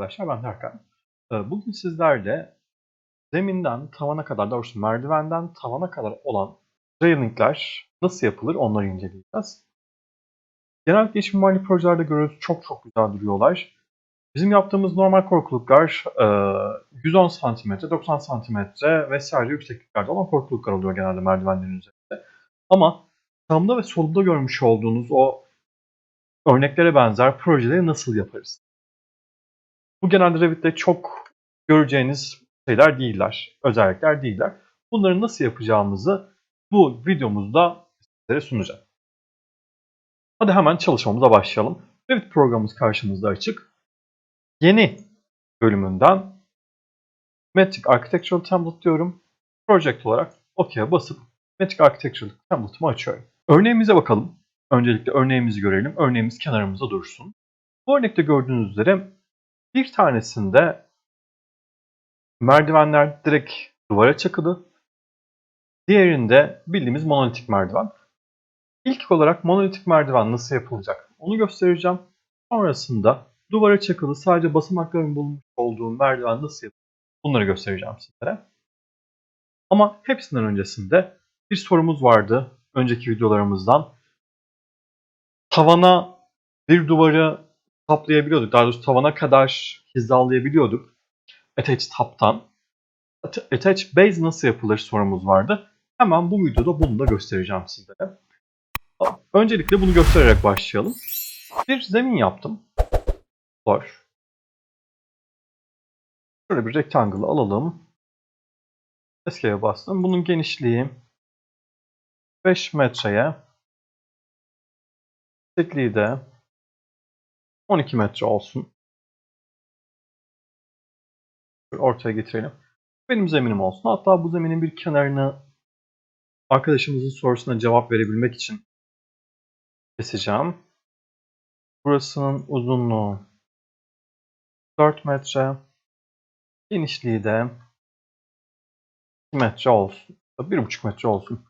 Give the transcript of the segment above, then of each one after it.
arkadaşlar ben Tarkan. Ee, Bugün sizlerle zeminden tavana kadar, doğrusu merdivenden tavana kadar olan railingler nasıl yapılır onları inceleyeceğiz. Genellikle iş mimarlı projelerde görüyoruz çok çok güzel duruyorlar. Bizim yaptığımız normal korkuluklar e, 110 cm, 90 cm vesaire yüksekliklerde olan korkuluklar oluyor genelde merdivenlerin üzerinde. Ama sağımda ve solumda görmüş olduğunuz o örneklere benzer projeleri nasıl yaparız? Bu genelde Revit'te çok göreceğiniz şeyler değiller, özellikler değiller. Bunları nasıl yapacağımızı bu videomuzda sizlere sunacağım. Hadi hemen çalışmamıza başlayalım. Revit programımız karşımızda açık. Yeni bölümünden Metric Architectural Template diyorum. Project olarak OK'ye basıp Metric Architectural Template'ımı açıyorum. Örneğimize bakalım. Öncelikle örneğimizi görelim. Örneğimiz kenarımızda dursun. Bu örnekte gördüğünüz üzere bir tanesinde merdivenler direkt duvara çakılı. Diğerinde bildiğimiz monolitik merdiven. İlk olarak monolitik merdiven nasıl yapılacak onu göstereceğim. Sonrasında duvara çakılı sadece basamakların bulunmuş olduğu merdiven nasıl yapılır bunları göstereceğim sizlere. Ama hepsinden öncesinde bir sorumuz vardı önceki videolarımızdan. Tavana bir duvarı kaplayabiliyorduk. Daha doğrusu tavana kadar hizalayabiliyorduk. Attach Tab'tan. Attach Base nasıl yapılır sorumuz vardı. Hemen bu videoda bunu da göstereceğim sizlere. Öncelikle bunu göstererek başlayalım. Bir zemin yaptım. Var. Şöyle bir rectangle alalım. Escape'e bastım. Bunun genişliği 5 metreye. Yüksekliği de 12 metre olsun. Ortaya getirelim. Benim zeminim olsun. Hatta bu zeminin bir kenarını arkadaşımızın sorusuna cevap verebilmek için keseceğim. Burasının uzunluğu 4 metre. Genişliği de 2 metre olsun. 1,5 metre olsun.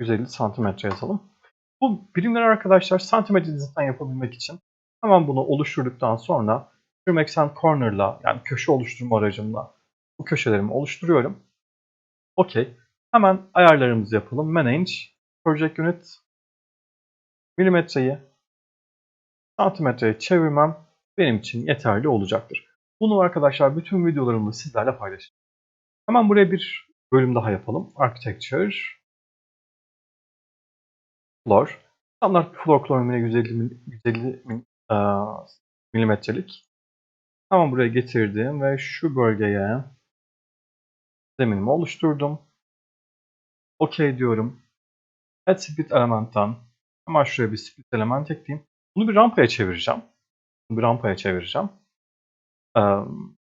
150 santimetre yazalım. Bu birimleri arkadaşlar santimetre dizinden yapabilmek için hemen bunu oluşturduktan sonra Trim and Corner'la yani köşe oluşturma aracımla bu köşelerimi oluşturuyorum. Okey. Hemen ayarlarımızı yapalım. Manage, Project Unit, milimetreyi santimetreye çevirmem benim için yeterli olacaktır. Bunu arkadaşlar bütün videolarımda sizlerle paylaşacağım. Hemen buraya bir bölüm daha yapalım. Architecture, Floor. Standart floor klormine 150, 150 milimetrelik. Hemen buraya getirdim ve şu bölgeye zeminimi oluşturdum. OK diyorum. Add split elementten hemen şuraya bir split element ekleyeyim. Bunu bir rampaya çevireceğim. Bunu bir rampaya çevireceğim. Um,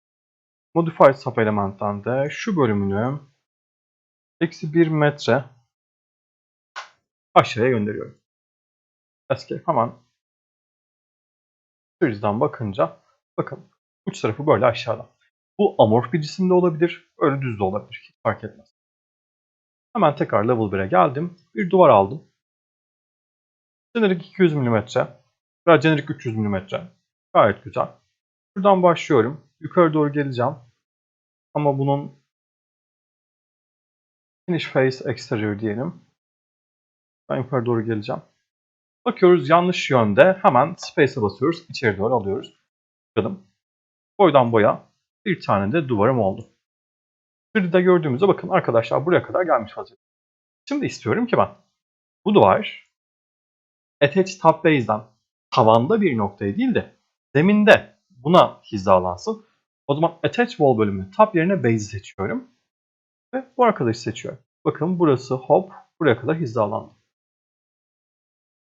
Modified sub elementten de şu bölümünü eksi 1 metre aşağıya gönderiyorum. Escape hemen Series'den bakınca bakın uç tarafı böyle aşağıda. Bu amorf bir cisimde olabilir, öyle düz de olabilir. Hiç fark etmez. Hemen tekrar level 1'e geldim. Bir duvar aldım. Generic 200 mm veya Generic 300 mm. Gayet güzel. Şuradan başlıyorum. Yukarı doğru geleceğim. Ama bunun finish face exterior diyelim. Ben yukarı doğru geleceğim. Bakıyoruz yanlış yönde. Hemen space'e basıyoruz. İçeri doğru alıyoruz. Tıkladım. Boydan boya bir tane de duvarım oldu. Bir de gördüğümüzde bakın arkadaşlar buraya kadar gelmiş vaziyette. Şimdi istiyorum ki ben bu duvar attach top base'den tavanda bir noktaya değil de zeminde buna hizalansın. O zaman attach wall bölümünü top yerine base seçiyorum. Ve bu arkadaşı seçiyorum. Bakın burası hop buraya kadar hizalandı.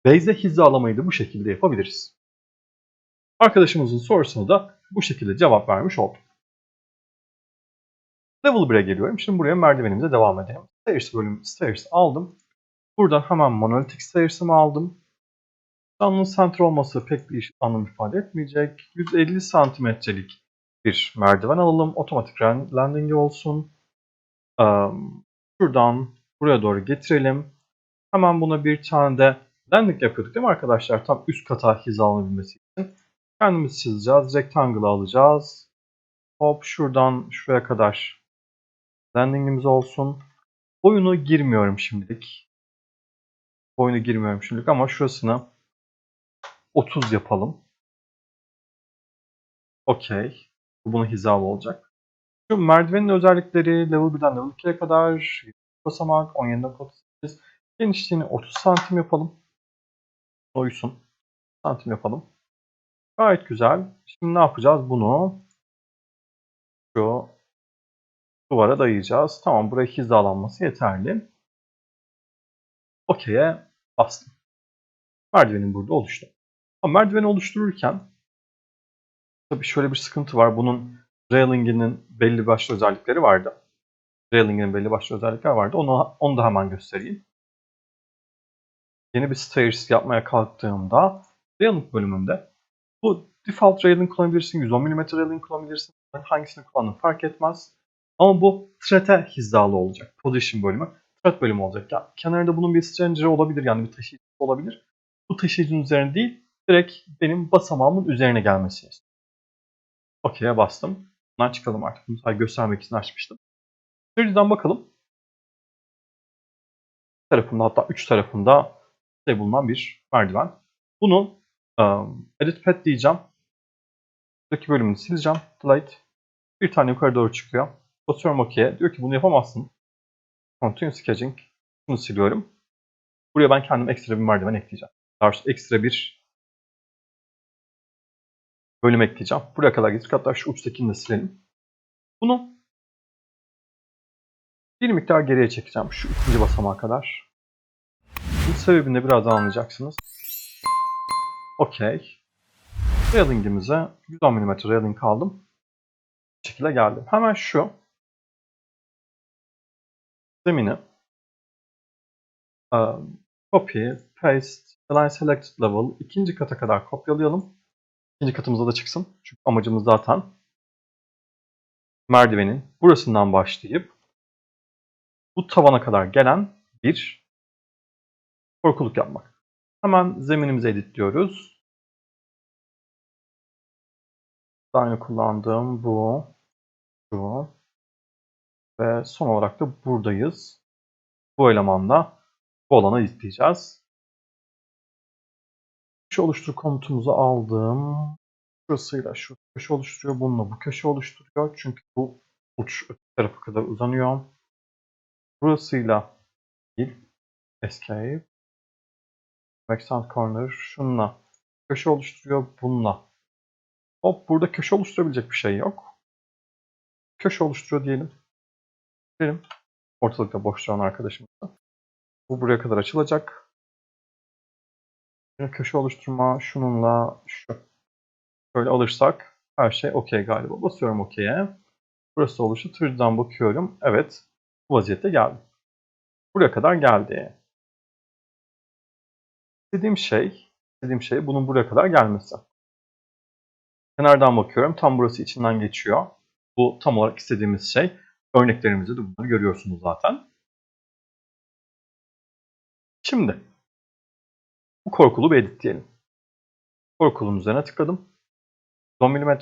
Base'e hizalamayı da bu şekilde yapabiliriz. Arkadaşımızın sorusuna da bu şekilde cevap vermiş olduk. Level 1'e geliyorum. Şimdi buraya merdivenimize devam edelim. Stairs bölüm Stairs aldım. Buradan hemen Monolithic Stairs'ımı aldım. Canlının center olması pek bir anlam ifade etmeyecek. 150 santimetrelik bir merdiven alalım. Otomatik landing olsun. Şuradan buraya doğru getirelim. Hemen buna bir tane de landing yapıyorduk değil mi arkadaşlar? Tam üst kata hizalanabilmesi için. Kendimiz çizeceğiz. Rectangle'ı alacağız. Hop şuradan şuraya kadar landing'imiz olsun. Boyunu girmiyorum şimdilik. Boyunu girmiyorum şimdilik ama şurasını 30 yapalım. Okey. Bu bunun hizalı olacak. Şu merdivenin özellikleri level 1'den level 2'ye kadar basamak 17'den 38. Genişliğini 30 santim yapalım. Uysun. Santim yapalım. Gayet güzel. Şimdi ne yapacağız? Bunu şu duvara dayayacağız. Tamam buraya hizalanması yeterli. Okey'e bastım. Merdivenin burada oluştu. Ama merdiveni oluştururken tabii şöyle bir sıkıntı var. Bunun railing'inin belli başlı özellikleri vardı. Railing'in belli başlı özellikleri vardı. Onu, onu da hemen göstereyim. Yeni bir stairs yapmaya kalktığımda railing bölümünde bu default railing kullanabilirsin, 110 mm railing kullanabilirsin. Hangisini kullandığın fark etmez. Ama bu thread'e hizalı olacak. Position bölümü. Thread bölümü olacak. Yani kenarında bunun bir stranger olabilir yani bir taşıyıcı olabilir. Bu taşıyıcının üzerine değil direkt benim basamağımın üzerine gelmesi istiyorum. OK'ye bastım. Bundan çıkalım artık. Bunu göstermek için açmıştım. 3D'den bakalım. tarafında hatta 3 tarafında de bulunan bir merdiven. Bunu um, edit pad diyeceğim. Buradaki bölümünü sileceğim. Delete. Bir tane yukarı doğru çıkıyor. Basıyorum OK'ye. Diyor ki bunu yapamazsın. Continue sketching. Bunu siliyorum. Buraya ben kendim ekstra bir merdiven ekleyeceğim. Daha ekstra bir bölüm ekleyeceğim. Buraya kadar getirdik. Hatta şu uçtakini de silelim. Bunu bir miktar geriye çekeceğim. Şu ikinci basamağa kadar. Bunun sebebini de birazdan anlayacaksınız. Okey. Railing'imize 110 mm railing aldım. Bu şekilde geldim. Hemen şu zemini um, copy, paste, align selected level ikinci kata kadar kopyalayalım. İkinci katımıza da çıksın. Çünkü amacımız zaten merdivenin burasından başlayıp bu tavana kadar gelen bir korkuluk yapmak. Hemen zeminimizi editliyoruz. Daha önce kullandığım bu, şu ve son olarak da buradayız. Bu elemanla bu alanı editleyeceğiz. Köşe oluştur komutumuzu aldım. Şurasıyla şu köşe oluşturuyor. Bununla bu köşe oluşturuyor. Çünkü bu uç öte tarafı kadar uzanıyor. Burasıyla değil. Escape. Background corner. Şununla köşe oluşturuyor. Bununla. Hop burada köşe oluşturabilecek bir şey yok. Köşe oluşturuyor diyelim. Diyelim. Ortalıkta boş duran arkadaşımızda. Bu buraya kadar açılacak. Köşe oluşturma şununla şu. Böyle alırsak her şey okey galiba. Basıyorum okey'e. Burası oluştu. Tırdan bakıyorum. Evet. Bu vaziyette geldi. Buraya kadar geldi. İstediğim şey, istediğim şey bunun buraya kadar gelmesi. Kenardan bakıyorum. Tam burası içinden geçiyor. Bu tam olarak istediğimiz şey. Örneklerimizde de bunları görüyorsunuz zaten. Şimdi bu korkulu bir edit diyelim. Korkulun üzerine tıkladım. 10 mm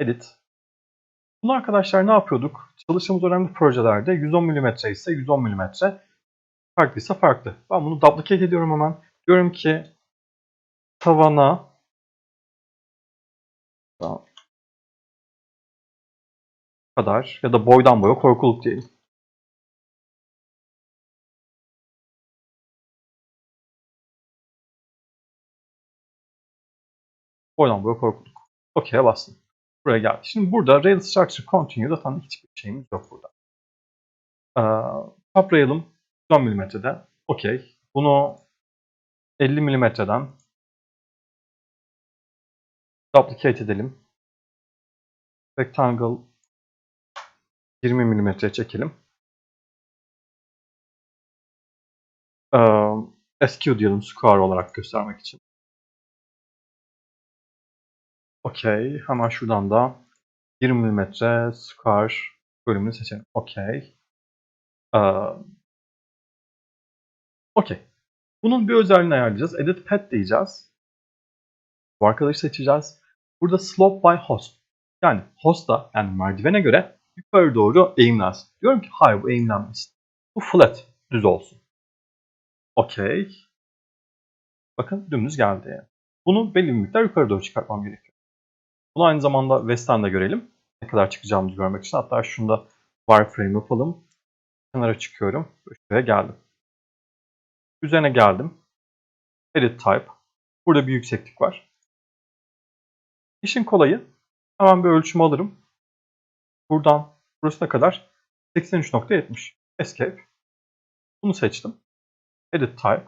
edit. Bunu arkadaşlar ne yapıyorduk? Çalıştığımız önemli projelerde 110 mm ise 110 mm, farklıysa farklı. Ben bunu duplicate ediyorum hemen. Diyorum ki tavana kadar ya da boydan boya korkuluk diyelim. Boydan boya korkuluk. OK'ye bastım. Buraya geldi. Şimdi burada Rail Structure Continue zaten hiçbir şeyimiz yok burada. Ee, top Rail'ım 10 mm'de. Okey. Bunu 50 mm'den duplicate edelim. Rectangle 20 mm çekelim. Ee, SQ diyelim square olarak göstermek için. Okey. Hemen şuradan da 20 mm square bölümünü seçelim. Okey. Ee, Okey. Bunun bir özelliğini ayarlayacağız. Edit Pad diyeceğiz. Bu arkadaşı seçeceğiz. Burada slope by host. Yani hosta yani merdivene göre yukarı doğru eğimlensin. Diyorum ki hayır bu eğimlenmesin. Bu flat, düz olsun. Okey. Bakın dümdüz geldi. Bunu belli bir miktar yukarı doğru çıkartmam gerekiyor. Bunu aynı zamanda West'ten de görelim. Ne kadar çıkacağımızı görmek için. Hatta şunu da wireframe yapalım. Kenara çıkıyorum. Şuraya geldim. Üzerine geldim. Edit type. Burada bir yükseklik var. İşin kolayı hemen bir ölçüm alırım. Buradan burasına kadar 83.70. Escape. Bunu seçtim. Edit type.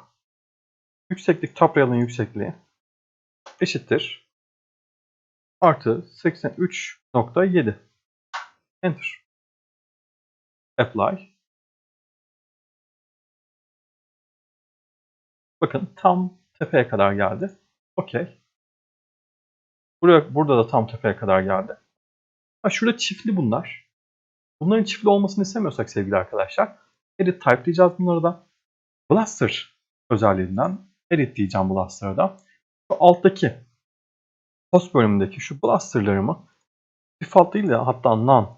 Yükseklik top rail'in yüksekliği eşittir. Artı 83.7. Enter. Apply. Bakın tam tepeye kadar geldi. Okey. Buraya, burada da tam tepeye kadar geldi. Ha, şurada çiftli bunlar. Bunların çiftli olmasını istemiyorsak sevgili arkadaşlar. Edit type diyeceğiz bunları da. Blaster özelliğinden edit diyeceğim Blaster'a da. Şu alttaki post bölümündeki şu Blaster'larımı default değil de hatta none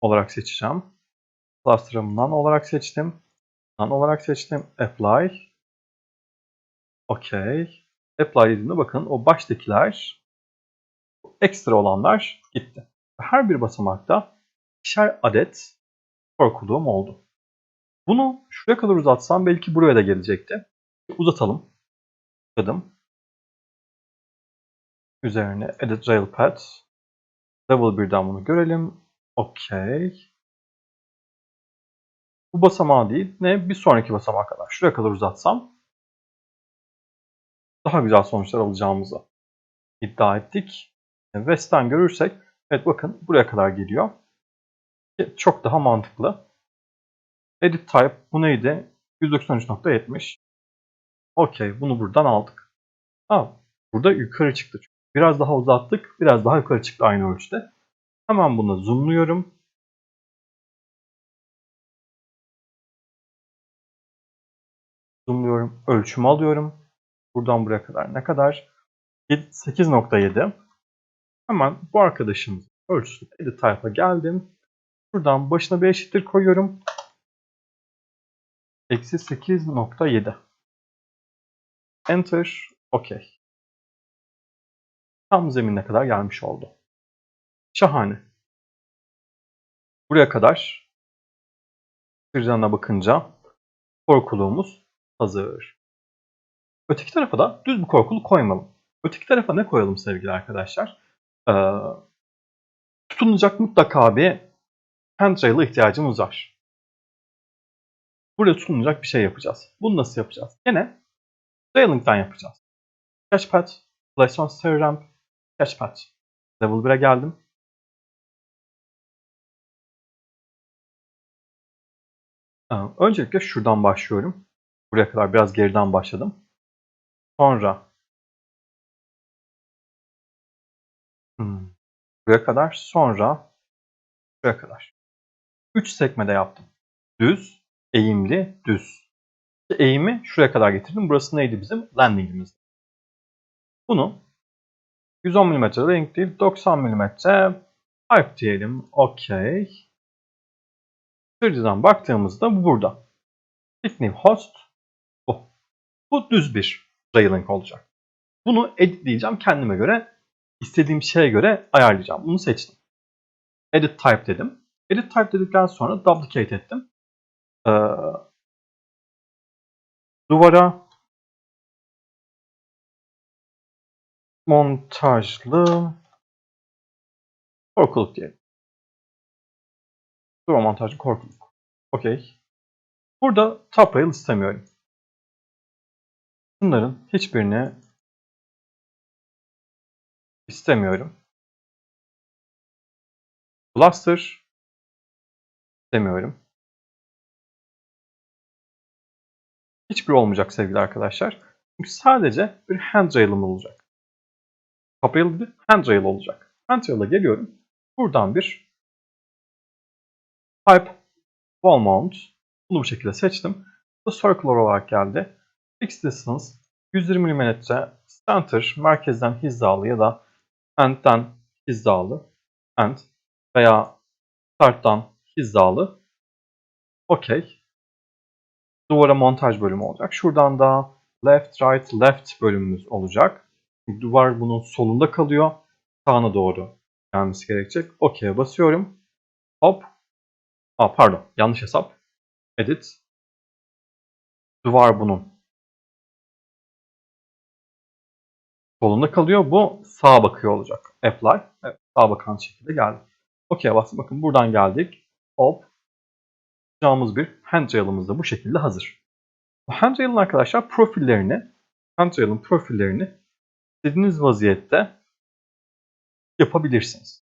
olarak seçeceğim. Blaster'ımı none olarak seçtim. None olarak seçtim. Apply. OK. Apply dediğimde bakın o baştakiler ekstra olanlar gitti. Her bir basamakta ikişer adet korkuluğum oldu. Bunu şuraya kadar uzatsam belki buraya da gelecekti. Uzatalım. Tıkladım. Üzerine Edit Rail Path. Level 1'den bunu görelim. OK. Bu basamağı değil. Ne? Bir sonraki basamağa kadar. Şuraya kadar uzatsam daha güzel sonuçlar alacağımızı iddia ettik. West'ten görürsek evet bakın buraya kadar geliyor. Çok daha mantıklı. Edit type bu neydi? 193.70. Okey bunu buradan aldık. Ha, burada yukarı çıktı. Biraz daha uzattık. Biraz daha yukarı çıktı aynı ölçüde. Hemen bunu zoomluyorum. Zoomluyorum. Ölçümü alıyorum. Buradan buraya kadar ne kadar? 8.7. Hemen bu arkadaşımızın ölçüsü edit type'a geldim. Buradan başına bir eşittir koyuyorum. Eksi 8.7. Enter. OK. Tam zeminine kadar gelmiş oldu. Şahane. Buraya kadar bir bakınca korkuluğumuz hazır. Öteki tarafa da düz bir korkuluk koymalım. Öteki tarafa ne koyalım sevgili arkadaşlar? Ee, tutunacak mutlaka bir handrail'a ihtiyacımız var. Burada tutunacak bir şey yapacağız. Bunu nasıl yapacağız? Yine railing'den yapacağız. Sketchpad, Place on Stair Ramp, Sketchpad. Level 1'e geldim. Ee, öncelikle şuradan başlıyorum. Buraya kadar biraz geriden başladım. Sonra hmm, buraya kadar sonra buraya kadar. 3 sekmede yaptım. Düz, eğimli, düz. Eğimi şuraya kadar getirdim. Burası neydi bizim? Landingimiz. Bunu 110 mm renk değil 90 mm harf diyelim. Okey. 3D'den baktığımızda bu burada. Nickname host bu. Bu düz bir railing olacak. Bunu editleyeceğim kendime göre. istediğim şeye göre ayarlayacağım. Bunu seçtim. Edit type dedim. Edit type dedikten sonra duplicate ettim. Ee, duvara montajlı korkuluk diyelim. Duvar montajlı korkuluk. Okey. Burada top rail istemiyorum. Bunların hiçbirini istemiyorum. Cluster istemiyorum. Hiçbir olmayacak sevgili arkadaşlar. Çünkü sadece bir handrail'ım olacak. Top bir handrail olacak. Handrail'a geliyorum. Buradan bir pipe wall mount. Bunu bu şekilde seçtim. Bu circular olarak geldi. Fixed distance 120 mm center merkezden hizalı ya da end'den hizalı, end veya starttan hizalı. Okey. Duvara montaj bölümü olacak. Şuradan da left, right, left bölümümüz olacak. Duvar bunun solunda kalıyor. Sağına doğru gelmesi gerekecek. OK'ye basıyorum. Hop. Aa, pardon. Yanlış hesap. Edit. Duvar bunun solunda kalıyor. Bu sağa bakıyor olacak. Apply. Evet, sağa bakan şekilde geldi. OK'ye bastım. Bakın buradan geldik. Hop. Yapacağımız bir handrail'ımız da bu şekilde hazır. Bu handrail'ın arkadaşlar profillerini, handrail'ın profillerini istediğiniz vaziyette yapabilirsiniz.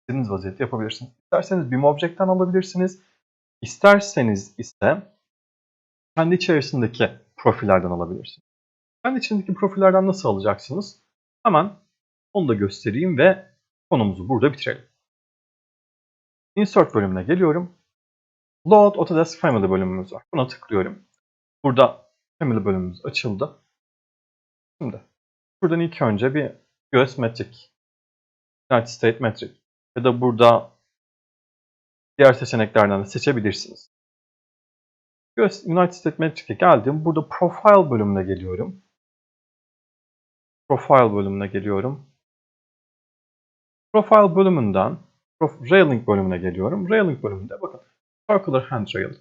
İstediğiniz vaziyette yapabilirsiniz. İsterseniz BIM Object'ten alabilirsiniz. İsterseniz ise kendi içerisindeki profillerden alabilirsiniz. Kendi içindeki profillerden nasıl alacaksınız? Hemen onu da göstereyim ve konumuzu burada bitirelim. Insert bölümüne geliyorum. Load Autodesk Family bölümümüz var. Buna tıklıyorum. Burada Family bölümümüz açıldı. Şimdi buradan ilk önce bir US Metric, United States Metric ya da burada diğer seçeneklerden de seçebilirsiniz. United States Metric'e geldim. Burada Profile bölümüne geliyorum. Profile bölümüne geliyorum. Profile bölümünden Railing bölümüne geliyorum. Railing bölümünde bakın Circular handrail,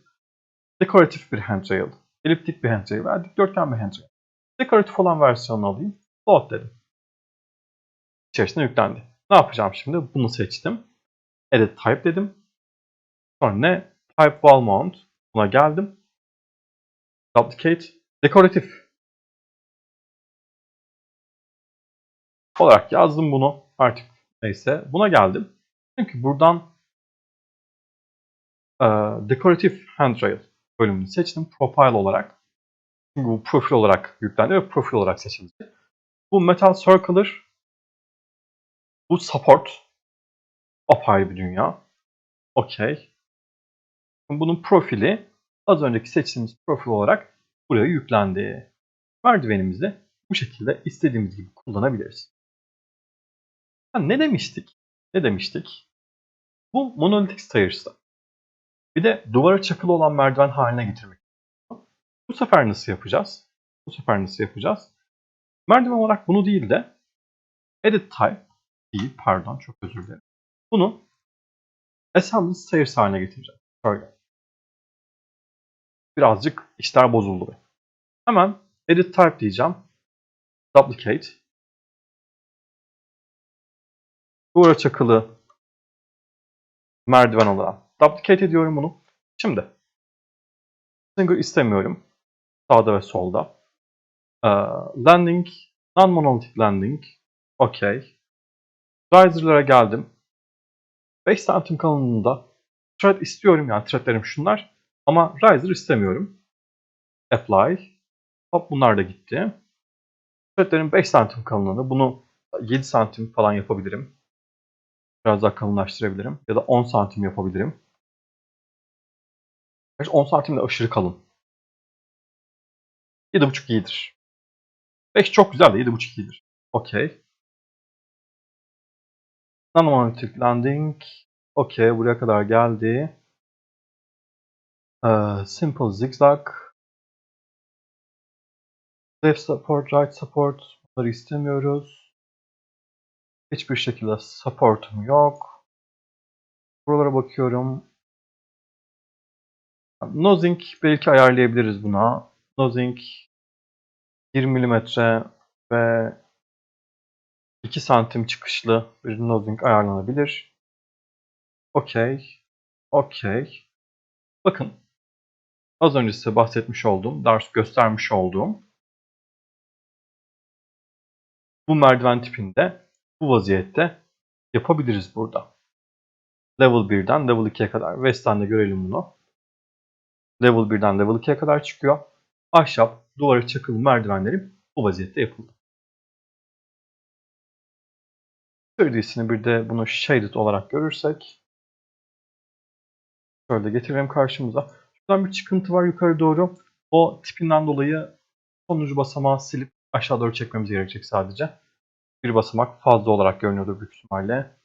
dekoratif bir handrail, eliptik bir handrail veya dikdörtgen bir handrail. Dekoratif olan versiyonunu alayım. Load dedim. İçerisine yüklendi. Ne yapacağım şimdi? Bunu seçtim. Edit type dedim. Sonra ne? Type wall mount. Buna geldim. Duplicate. Dekoratif. Olarak yazdım bunu. Artık neyse. Buna geldim. Çünkü buradan e, Decorative Handrail bölümünü seçtim. Profile olarak. Çünkü bu profil olarak yüklendi ve profil olarak seçildi. Bu Metal Circular bu support apayrı bir dünya. Okey. Bunun profili az önceki seçtiğimiz profil olarak buraya yüklendi. Merdivenimizi bu şekilde istediğimiz gibi kullanabiliriz. Ha, ne demiştik? Ne demiştik? Bu monolitik stairs'ta. Bir de duvara çakılı olan merdiven haline getirmek. Bu sefer nasıl yapacağız? Bu sefer nasıl yapacağız? Merdiven olarak bunu değil de edit type değil, pardon çok özür dilerim. Bunu assembly stairs haline getireceğim. Şöyle. Birazcık işler bozuldu. Hemen edit type diyeceğim. Duplicate. Duvara çakılı merdiven olarak Duplicate ediyorum bunu. Şimdi Single istemiyorum. Sağda ve solda. Ee, landing, non-monolithic landing. Okey. Riser'lara geldim. 5 santim kalınlığında thread istiyorum yani threadlerim şunlar. Ama riser istemiyorum. Apply. Hop bunlar da gitti. Threadlerim 5 santim kalınlığında. Bunu 7 santim falan yapabilirim. Biraz daha kalınlaştırabilirim. Ya da 10 santim yapabilirim. Gerçi 10 santim de aşırı kalın. 7.5 iyidir. 5 çok güzel de 7.5 iyidir. Okey. Nanomonolitik landing. Okey buraya kadar geldi. Ee, simple zigzag. Left support, right support. Bunları istemiyoruz. Hiçbir şekilde supportum yok. Buralara bakıyorum. Nosing belki ayarlayabiliriz buna. Nosing 20 mm ve 2 santim çıkışlı bir nosing ayarlanabilir. Okey. Okey. Bakın. Az önce size bahsetmiş olduğum, ders göstermiş olduğum bu merdiven tipinde bu vaziyette yapabiliriz burada. Level 1'den level 2'ye kadar. West'ten de görelim bunu. Level 1'den level 2'ye kadar çıkıyor. Ahşap, duvara çakılı merdivenlerim bu vaziyette yapıldı. 3D'sini bir de bunu shaded olarak görürsek şöyle getirelim karşımıza. Şuradan bir çıkıntı var yukarı doğru. O tipinden dolayı sonuncu basamağı silip aşağı doğru çekmemiz gerekecek sadece. Bir basamak fazla olarak görünüyordur büyük ihtimalle.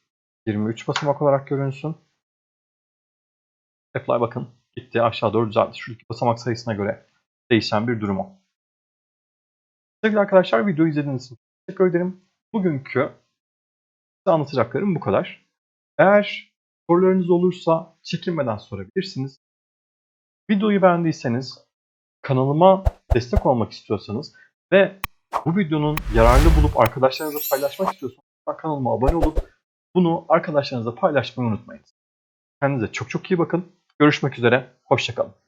23 basamak olarak görünsün. Apply bakın gitti aşağı doğru düzeldi. Şu iki basamak sayısına göre değişen bir durum o. Sevgili arkadaşlar videoyu izlediğiniz için teşekkür ederim. Bugünkü size anlatacaklarım bu kadar. Eğer sorularınız olursa çekinmeden sorabilirsiniz. Videoyu beğendiyseniz, kanalıma destek olmak istiyorsanız ve bu videonun yararlı bulup arkadaşlarınızla paylaşmak istiyorsanız kanalıma abone olup bunu arkadaşlarınızla paylaşmayı unutmayın. Kendinize çok çok iyi bakın. Görüşmek üzere. Hoşçakalın.